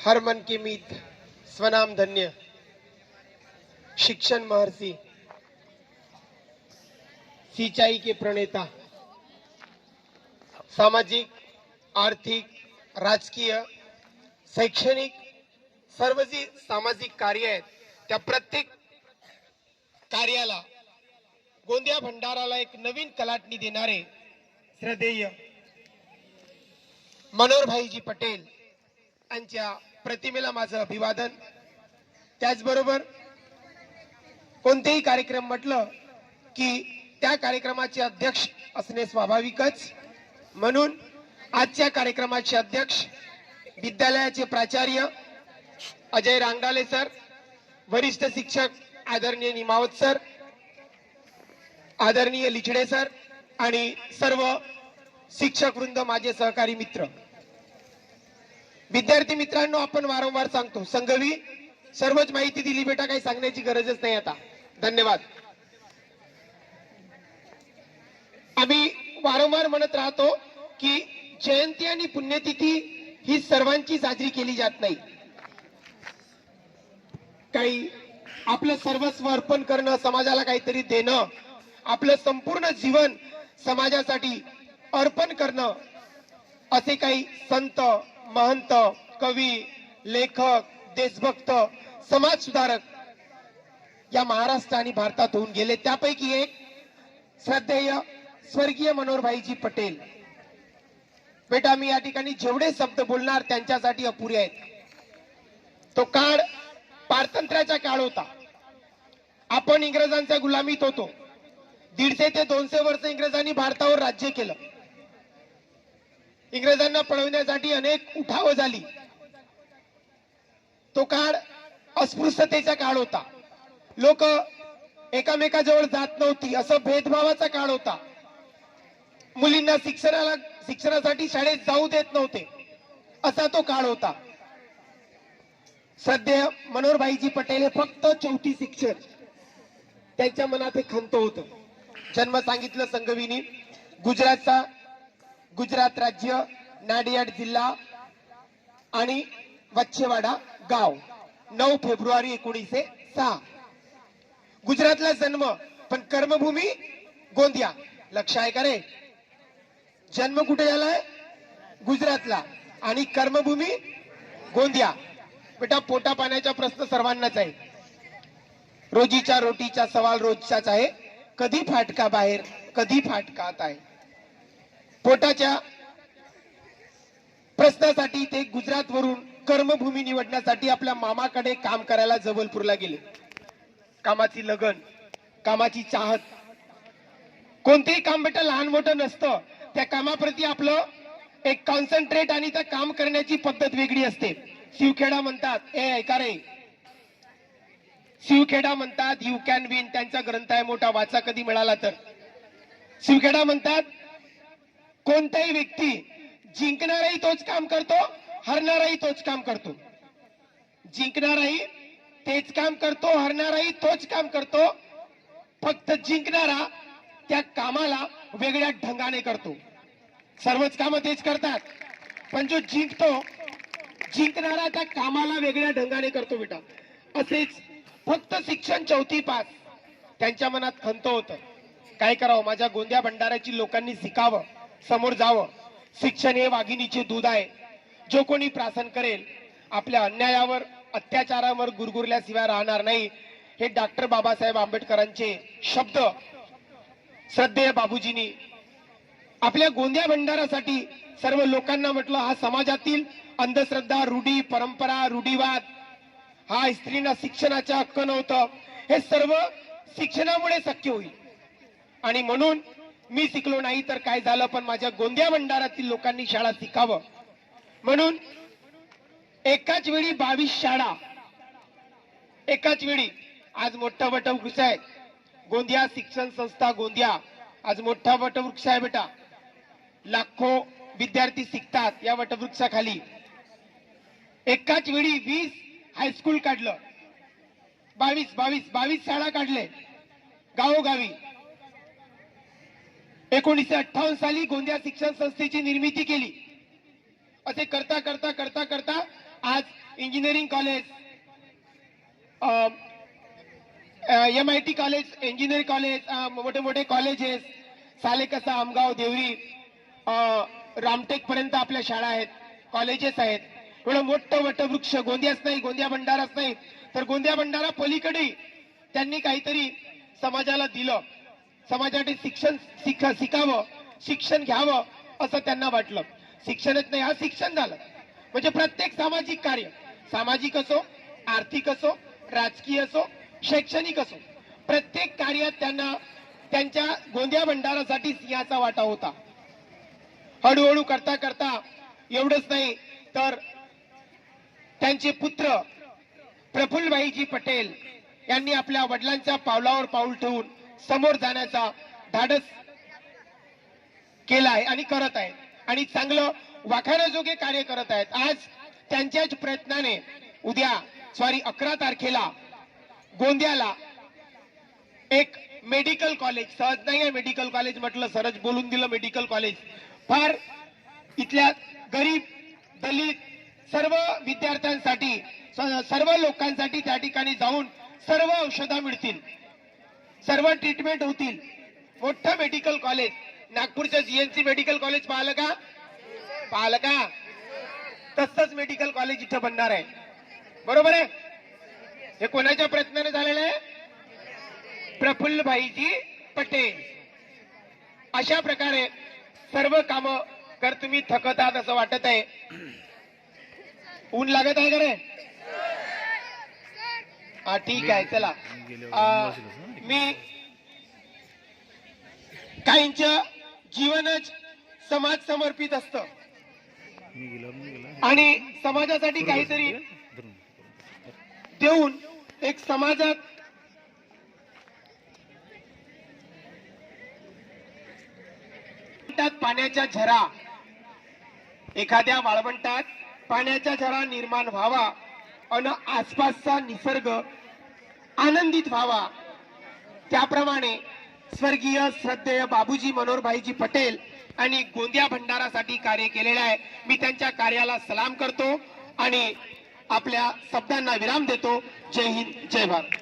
हर मन के मीत स्वनाम धन्य। शिक्षण महर्षि सिंचाई के प्रणेता सामाजिक आर्थिक राजकीय शैक्षणिक सर्व जी सामाजिक कार्य आहेत. त्या प्रत्येक कार्याला गोंदिया भंडाराला एक नवीन कलाटणी देणारे श्रद्धेय मनोहरभाईजी पटेल यांच्या प्रतिमेला माझं अभिवादन. त्याचबरोबर कोणतेही कार्यक्रम म्हटलं की त्या कार्यक्रमाचे अध्यक्ष असणे स्वाभाविकच. म्हणून आजच्या कार्यक्रमाचे अध्यक्ष विद्यालयाचे प्राचार्य अजय रांगाले सर वरिष्ठ शिक्षक आदरणीय निमावत सर आदरणीय लिचडे सर आणि सर्व शिक्षक वृंद माझे सहकारी मित्र. विद्यार्थी मित्रांनो आपण वारंवार सांगतो संघवी सर्वच माहिती दिली बेटा काही सांगण्याची गरजच नाही आता. धन्यवाद. आम्ही वारंवार म्हणत राहतो की जयंती आणि पुण्यतिथी ही सर्वांची साजरी केली जात नाही. काही आपलं सर्वस्व अर्पण करणं समाजाला काहीतरी देणं आपलं संपूर्ण जीवन समाजासाठी अर्पण करणं असे काही संत महंत कवी लेखक देशभक्त समाज सुधारक या महाराष्ट्र आणि भारतात होऊन गेले. त्यापैकी एक श्रद्धेय स्वर्गीय मनोहरभाईजी पटेल. बेटा मी या ठिकाणी जेवढे शब्द बोलणार त्यांच्यासाठी अपुरे आहेत. तो काळ पारतंत्र्याचा काळ होता. आपण इंग्रजांच्या गुलामीत होतो. दीडशे ते दोनशे वर्ष इंग्रजांनी भारतावर राज्य केलं. इंग्रजांना पळवण्यासाठी अनेक उठाव झाली. तो काळ अस्पृश्यतेचा काळ होता. लोक एकामेकाजवळ जात नव्हती असं भेदभावाचा काळ होता. मुलींना शिक्षणाला शिक्षणासाठी शाळेत जाऊ देत नव्हते असा तो काळ होता. सध्या मनोहरभाईजी पटेल हे फक्त चौथी शिक्षण त्यांच्या मनात हे खंत होत. जन्म सांगितलं संघविनी. गुजरातचा गुजरात राज्य नाडियाड जिल्हा आणि वच्छेवाडा गाव. नऊ फेब्रुवारी एकोणीसशे सहा. गुजरातला जन्म पण कर्मभूमी गोंदिया. लक्ष आहे का रे? जन्म कुठे झालाय? गुजरातला. आणि कर्मभूमी गोंदिया. बेटा पोटा पाण्याचा प्रश्न सर्वांनाच आहे रोजीच्या रोटीचा सवाल रोजचाच आहे. कधी फाटका बाहेर कधी फाटका आहे? पोटाच्या प्रश्नासाठी ते गुजरात वरून कर्मभूमी निवडण्यासाठी आपल्या मामाकडे काम करायला जबलपूरला गेले. कामाची लगन कामाची चाहत. कोणतेही काम बेटा लहान मोठं नसतं. त्या कामाप्रती आपलं एक कॉन्सन्ट्रेट आणि त्या काम करण्याची पद्धत वेगळी असते. शिवखेडा म्हणतात ए ऐका रे. शिवखेडा म्हणतात यू कॅन विन त्यांचा ग्रंथ आहे मोठा वाचा कधी मिळाला तर. शिवखेडा म्हणतात कोणताही व्यक्ती जिंकणाराही तोच काम करतो हरणाराही तोच काम करतो. जिंकणाराही तेच काम करतो हरणाराही तोच काम करतो. फक्त जिंकणारा त्या कामाला वेगळ्या ढंगाने करतो. सर्वच कामं तेच करतात. पण जो जिंकतो जिंकणारा त्या कामाला वेगळ्या ढंगाने करतो बेटा. असेच फक्त शिक्षण चौथी पास त्यांच्या मनात खंत होत. काय करावं? माझ्या गोंदिया भंडाऱ्याची लोकांनी शिकावं. समोर जावं. शिक्षण हे वाघिणीचे दूध आहे. जो कोणी प्रासन करेल आपल्या अन्यायावर अत्याचारावर गुरगुरल्याशिवाय राहणार नाही. हे डॉक्टर बाबासाहेब आंबेडकरांचे शब्द. श्रद्धेय बाबूजींनी. आपल्या गोंदिया भंडारासाठी सर्व लोकांना म्हटलं हा समाजातील अंधश्रद्धा रूढी परंपरा रूढीवाद हा स्त्रीना शिक्षणाचा हक्क नव्हतं. हे सर्व शिक्षणामुळे शक्य होईल. आणि म्हणून मी शिकलो नाही तर काय झालं पण माझ्या गोंदिया भंडारातील लोकांनी शाळा शिकावं. म्हणून एकाच वेळी बावीस शाळा. एकाच वेळी. आज मोठा वटवृक्ष आहे. गोंदिया शिक्षण संस्था गोंदिया. आज मोठा वटवृक्ष आहे बेटा. लाखो विद्यार्थी शिकतात या वटवृक्षाखाली. एकाच वेळी वीस हायस्कूल काढलं. बावीस बावीस बावीस शाळा काढले. गावोगावी. एकोणीसशे अठ्ठावन्न साली गोंदिया शिक्षण संस्थेची निर्मिती केली. असे करता करता करता करता आज engineering college M I T college engineering college मोठे मोठे कॉलेजेस सालेकसा आमगाव देवरी रामटेक पर्यंत आपल्या शाळा आहेत कॉलेजेस आहेत. एवढं मोठं वटवृक्ष गोंदियाच नाही गोंदिया भंडाराच नाही. तर गोंदिया भंडारा पलीकडे त्यांनी काहीतरी समाजाला दिलं. समाजासाठी शिक्षण शिका शिकावं शिक्षण घ्यावं असं त्यांना वाटलं. शिक्षणच नाही हा शिक्षण झालं. म्हणजे प्रत्येक सामाजिक कार्य सामाजिक असो आर्थिक असो राजकीय असो शैक्षणिक असो प्रत्येक कार्यात त्यांना त्यांच्या गोंदिया भंडारासाठी सिंहाचा वाटा होता. हळूहळू करता करता एवढंच नाही तर त्यांचे पुत्र प्रफुल्लभाईजी पटेल यांनी आपल्या वडिलांच्या पावलावर पाऊल ठेवून समोर जाण्याचा धाडस केला आहे आणि करत आहेत. आणि चांगलं वाखाण्याजोगे कार्य करत आहेत. आज त्यांच्याच प्रयत्नाने उद्या सॉरी अकरा तारखेला गोंदियाला एक मेडिकल कॉलेज सहज नाही आहे मेडिकल कॉलेज म्हटलं सरज बोलून दिलं मेडिकल कॉलेज. फार इथल्या गरीब दलित सर्व विद्यार्थ्यांसाठी सर्व लोकांसाठी त्या ठिकाणी जाऊन सर्व औषधं मिळतील. सर्व ट्रीटमेंट होतील. मोठं मेडिकल कॉलेज नागपूरच्या जीएनसी मेडिकल कॉलेज पाहिलं का? पाहिलं का? तसंच मेडिकल कॉलेज इथं बनणार आहे. बरोबर आहे? हे कोणाच्या प्रयत्नाने झालेलं आहे? प्रफुल्लभाईजी पटेल. अशा प्रकारे सर्व काम कर तुम्ही थकत आहात असं वाटत आहे. ऊन लागत आहे का रे हा ठीक आहे चला. आ, मी काहींच्या जीवनच समाज समर्पित असत. आणि समाजासाठी काहीतरी देऊन एक समाजात पाण्याच्या झरा एखाद्या वाळवंटात पाण्याच्या झरा निर्माण व्हावा आणि आसपासचा निसर्ग आनंदित व्हावा. त्याप्रमाणे स्वर्गीय श्रद्धेय बाबूजी मनोहरभाईजी पटेल आणि गोंदिया भंडारासाठी कार्य केलेले आहे. मी त्यांच्या कार्याला सलाम करतो आणि आपल्या शब्दांना विराम देतो. जय हिंद जय भारत.